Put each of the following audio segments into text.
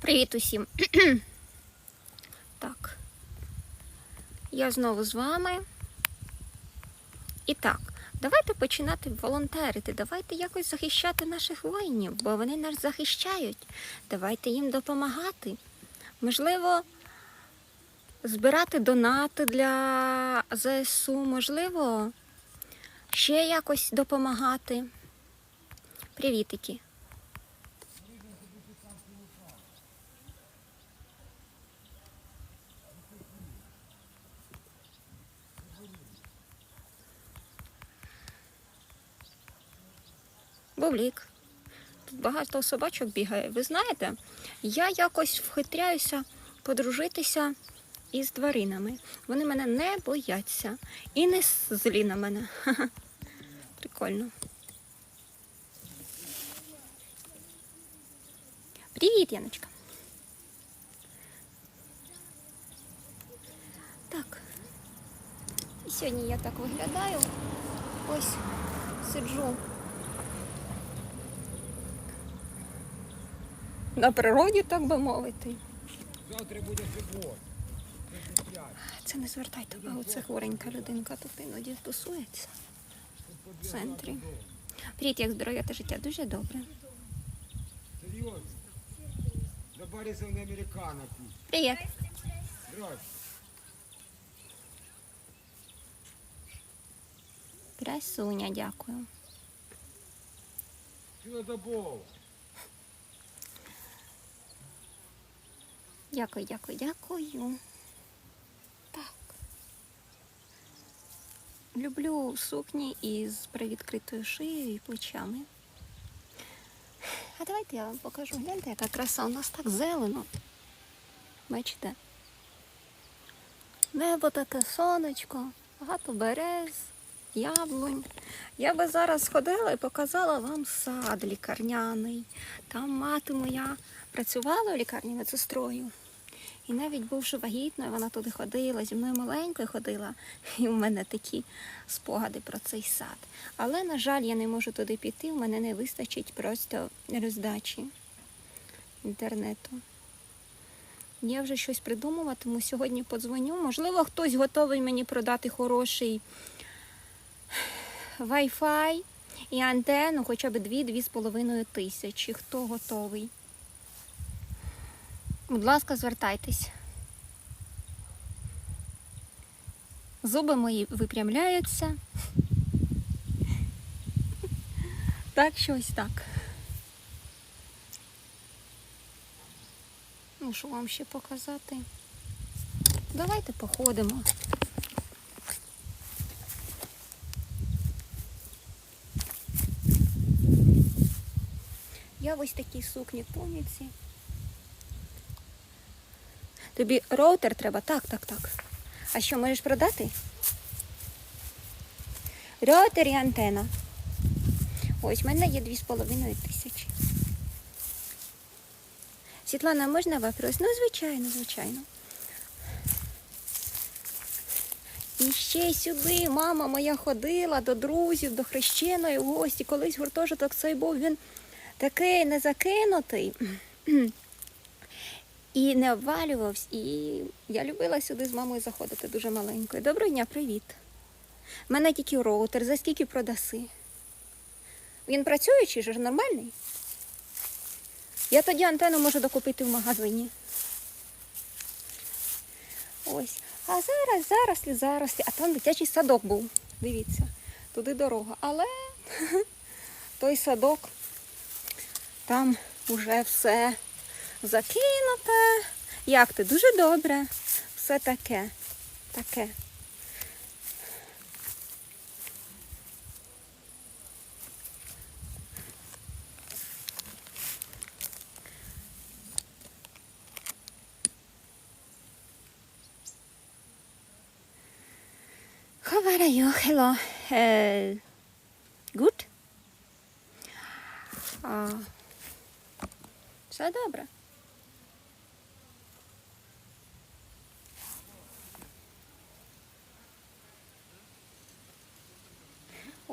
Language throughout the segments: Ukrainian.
Привіт усім. так. Я знову з вами. І так, давайте починати волонтерити. Давайте якось захищати наших воїнів, бо вони нас захищають. Давайте їм допомагати. Можливо, збирати донати для ЗСУ, можливо, ще якось допомагати. Привітики. Бублік. Тут багато собачок бігає. Ви знаєте, я якось вхитряюся подружитися із тваринами. Вони мене не бояться і не злі на мене. Прикольно. Привіт, Яночка. Так. І сьогодні я так виглядаю. Ось сиджу на природі, так би мовити. Завтра буде субота. Це не звертайте увагу, це хворенька людинка тут іноді тусується в центрі. Привіт, як здоров'я та життя? Дуже добре. Серйозно? До пить. Привіт. Красуня, дякую. Цілодобово. Дякую, дякую, дякую. Так. Люблю сукні із привідкритою шиєю і плечами. А давайте я вам покажу. Гляньте, яка краса. У нас так зелено. Бачите? Небо таке сонечко, багато берез, яблунь. Я би зараз сходила і показала вам сад лікарняний. Там мати моя працювала в лікарні медсестрою. І навіть бувши вагітною, вона туди ходила, зі мною маленькою ходила, і в мене такі спогади про цей сад. Але, на жаль, я не можу туди піти, в мене не вистачить просто роздачі інтернету. Я вже щось придумуватиму. Сьогодні подзвоню. Можливо, хтось готовий мені продати хороший Wi-Fi і антенну хоча б 2-2,5 тисячі. Хто готовий? Будь ласка, звертайтесь. Зуби мої випрямляються. Так, щось так. Ну, що вам ще показати? Давайте походимо. Я ось такій сукні туніці. Тобі роутер треба? Так, так, так. А що, можеш продати? Роутер і антена. Ось, в мене є 2,5 тисячі. Світлана, можна вопрос? Ну, звичайно, звичайно. І ще сюди мама моя ходила до друзів, до хрещеної гості. Колись гуртожиток цей був, він такий незакинутий і не обвалювався. І я любила сюди з мамою заходити дуже маленькою. Доброго дня, привіт. У мене тільки роутер, за скільки продаси? Він працюючий ж нормальний? Я тоді антенну можу докупити в магазині. Ось. А зараз, зарослі, зарослі. А там дитячий садок був. Дивіться, туди дорога. Але той садок, там уже все закинуте. Як ти? Дуже добре. Все таке. Таке. How are you? Hello. Все добре.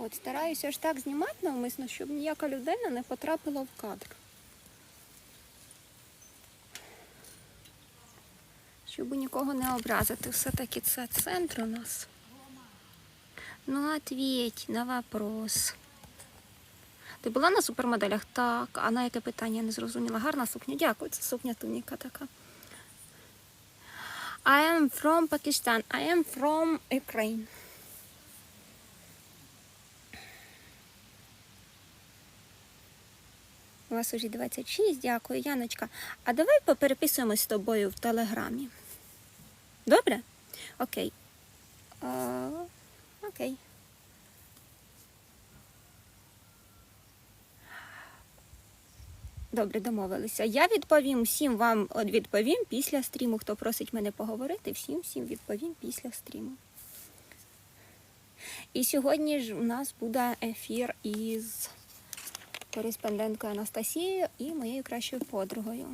От, стараюся ж так знімати навмисно, щоб ніяка людина не потрапила в кадр. Щоб нікого не образити. Все-таки це центр у нас. Ну, ответь на вопрос. Ти була на супермоделях? Так. А на яке питання не зрозуміла? Гарна сукня. Дякую, це сукня туніка така. I am from Pakistan. I am from Ukraine. У вас уже 26, дякую, Яночка. А давай попереписуємось з тобою в телеграмі. Добре? Окей. А, окей. Добре, домовилися. Я відповім всім вам відповім після стріму. Хто просить мене поговорити, всім всім відповім після стріму. І сьогодні ж у нас буде ефір із кореспонденткою Анастасією і моєю кращою подругою.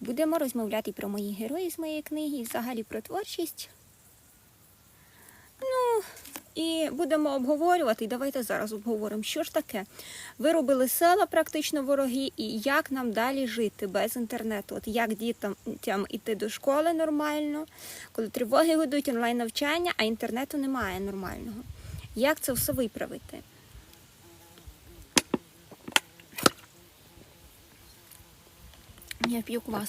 Будемо розмовляти про мої герої з моєї книги, і взагалі про творчість. Ну, і будемо обговорювати. Давайте зараз обговоримо, що ж таке. Виробили села практично вороги, і як нам далі жити без інтернету. От як дітям іти до школи нормально, коли тривоги ведуть онлайн навчання, а інтернету немає нормального. Як це все виправити? Я п'ю квас.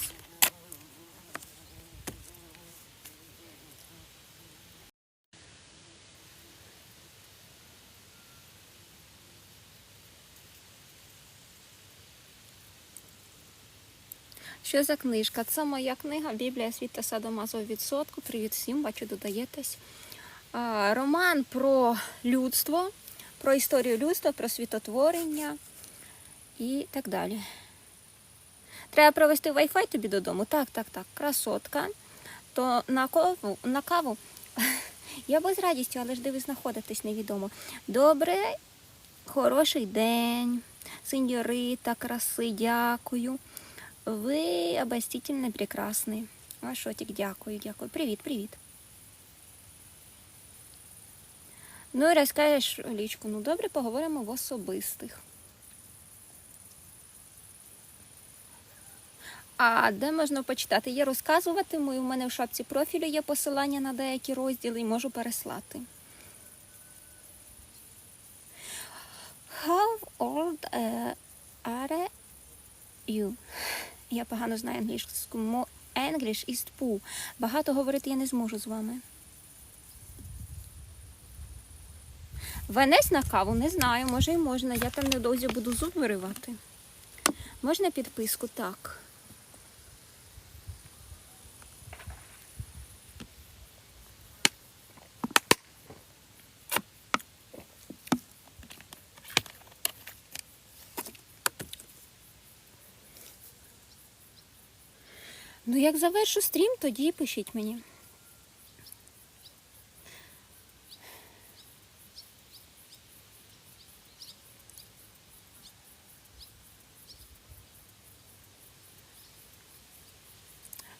Що за книжка? Це моя книга Біблія світа Садомазов відсотку. Привіт всім, бачу, додаєтесь. Роман про людство, про історію людства, про світотворення і так далі. Треба провести Wi-Fi тобі додому. Так, так, так, красотка. То на каву, на каву. Я би з радістю, але ж де ви знаходитесь, невідомо. Добре, хороший день. Сеньорита, краси, дякую. Ви обостительно прекрасний. А дякую, дякую. Привіт, привіт. Ну і розкажеш лічку. Ну добре, поговоримо в особистих. А де можна почитати? Я розказуватиму, і в мене в шапці профілю є посилання на деякі розділи і можу переслати. How old uh, are you? Я погано знаю англійську. English is poor. Багато говорити я не зможу з вами. Венець на каву не знаю, може і можна. Я там недовзі буду зуб виривати. Можна підписку? Так. Ну, як завершу стрім, тоді пишіть мені.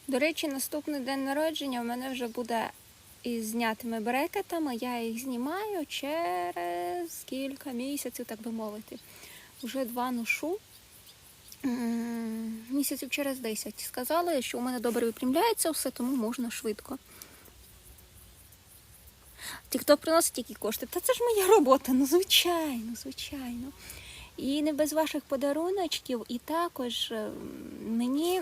До речі, наступний день народження в мене вже буде із знятими брекетами. Я їх знімаю через кілька місяців, так би мовити. Уже два ношу. Місяців через 10. Сказали, що у мене добре випрямляється все, тому можна швидко. Ті, хто приносить які кошти, та це ж моя робота, ну звичайно, звичайно. І не без ваших подаруночків, і також е, мені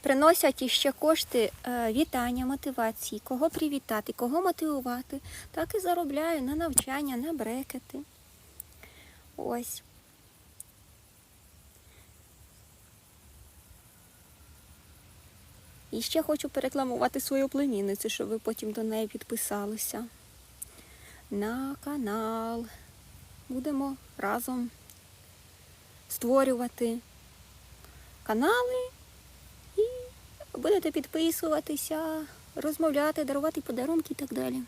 приносять іще кошти е, вітання, мотивації, кого привітати, кого мотивувати. Так і заробляю на навчання, на брекети. Ось. І ще хочу перекламувати свою племінницю, щоб ви потім до неї підписалися. На канал. Будемо разом створювати канали і будете підписуватися, розмовляти, дарувати подарунки і так далі.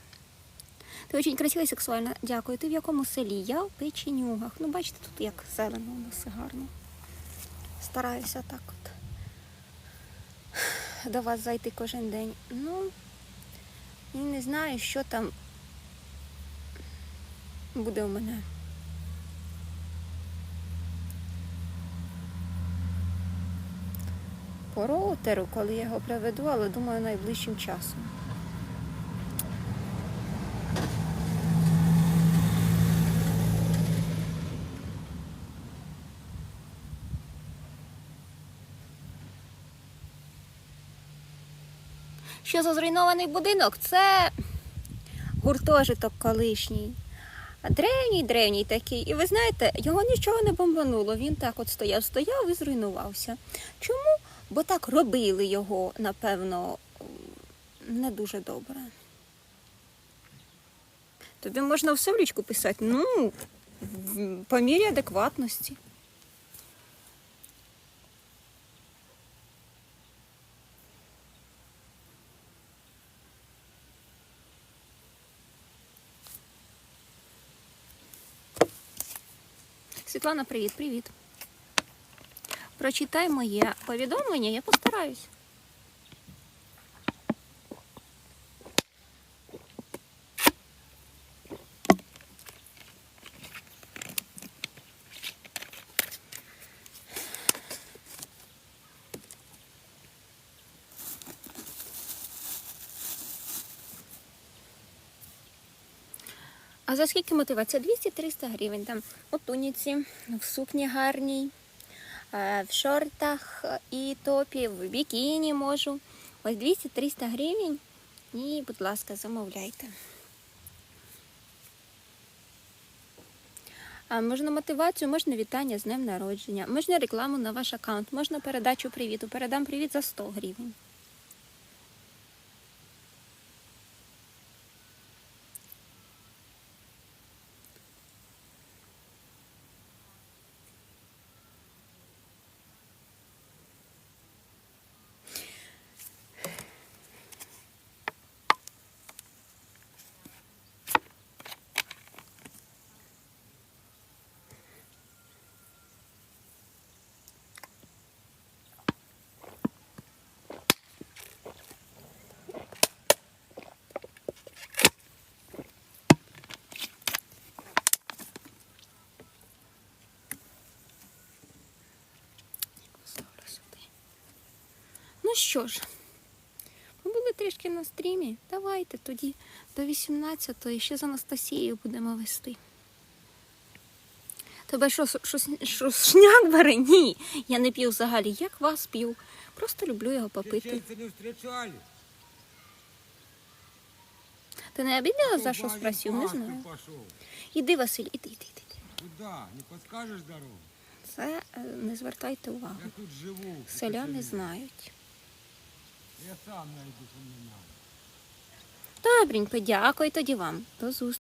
Ти дуже красива і сексуальна. Дякую. Ти в якому селі? Я в печенюгах. Ну, бачите, тут як зелено у нас гарно. Стараюся так до вас зайти кожен день. Ну, і не знаю, що там буде у мене. по роутеру, коли я його приведу, але думаю, найближчим часом. Що за зруйнований будинок? Це гуртожиток колишній. Древній, древній такий. І ви знаєте, його нічого не бомбануло. Він так от стояв, стояв і зруйнувався. Чому? Бо так робили його, напевно, не дуже добре. Тобі можна в лічку писати. Ну, по мірі адекватності. Світлана, привіт, привіт. Прочитай моє повідомлення, я постараюсь. А за скільки мотивація? 200-300 гривень. Там у туніці, в сукні гарній, е, в шортах і топі, в бікіні можу. Ось 200-300 гривень. І, будь ласка, замовляйте. Можна мотивацію, можна вітання з днем народження, можна рекламу на ваш аккаунт, можна передачу привіту. Передам привіт за 100 гривень. Що ж, ми були трішки на стрімі. Давайте тоді до 18-ї ще з Анастасією будемо вести. Тебе що, щось, щось шняк бере? Ні. Я не п'ю взагалі. Як вас п'ю. Просто люблю його попити. Не. Ти не обідала за що спросив? Не знаю. Іди, Василь, іди, іди, іди. Куда? Не подскажешь дорогу? Це е, не звертайте увагу. Я тут живу. Селяни знають. Я сам найду, надо. Добренько, дякую тоді вам. До зустрічі.